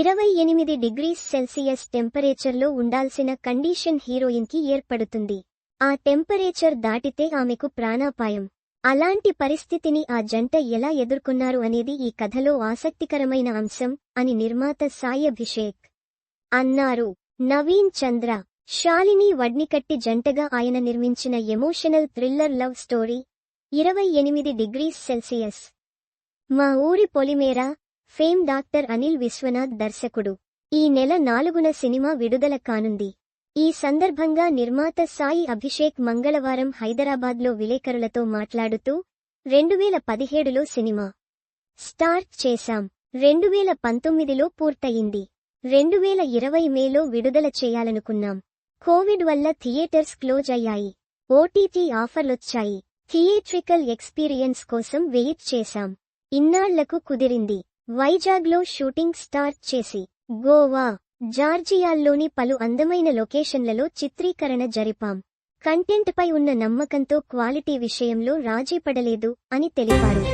ఇరవై ఎనిమిది degrees Celsius టెంపరేచర్లో ఉండాల్సిన కండిషన్ హీరోయిన్కి ఏర్పడుతుంది. ఆ టెంపరేచర్ దాటితే ఆమెకు ప్రాణాపాయం. అలాంటి పరిస్థితిని ఆ జంట ఎలా ఎదుర్కొన్నారు అనేది ఈ కథలో ఆసక్తికరమైన అంశం అని నిర్మాత సాయి అభిషేక్ అన్నారు. నవీన్ చంద్ర శాలిని వడ్నికట్టి జంటగా ఆయన నిర్మించిన ఎమోషనల్ థ్రిల్లర్ లవ్ స్టోరీ ఇరవై ఎనిమిది degrees Celsius. Maa Oori Polimera fame doctor Anil Vishwanath దర్శకుడు. ఈ నెల నాలుగున సినిమా విడుదల కానుంది. ఈ సందర్భంగా నిర్మాత సాయి అభిషేక్ మంగళవారం హైదరాబాద్లో విలేకరులతో మాట్లాడుతూ రెండువేల పదిహేడులో సినిమా స్టార్ట్ చేశాం. రెండువేల పంతొమ్మిదిలో పూర్తయింది. రెండువేల ఇరవై మేలో విడుదల చేయాలనుకున్నాం. కోవిడ్ వల్ల థియేటర్స్ క్లోజ్ అయ్యాయి. ఓటీటీ ఆఫర్లొచ్చాయి. థియేట్రికల్ ఎక్స్పీరియన్స్ కోసం వెయిట్ చేశాం. ఇన్నాళ్ళకు కుదిరింది. వైజాగ్లో షూటింగ్ స్టార్ట్ చేసి గోవా జార్జియాల్లోని పలు అందమైన లొకేషన్లలో చిత్రీకరణ జరిపాం. కంటెంట్పై ఉన్న నమ్మకంతో క్వాలిటీ విషయంలో రాజీపడలేదు అని తెలిపారు.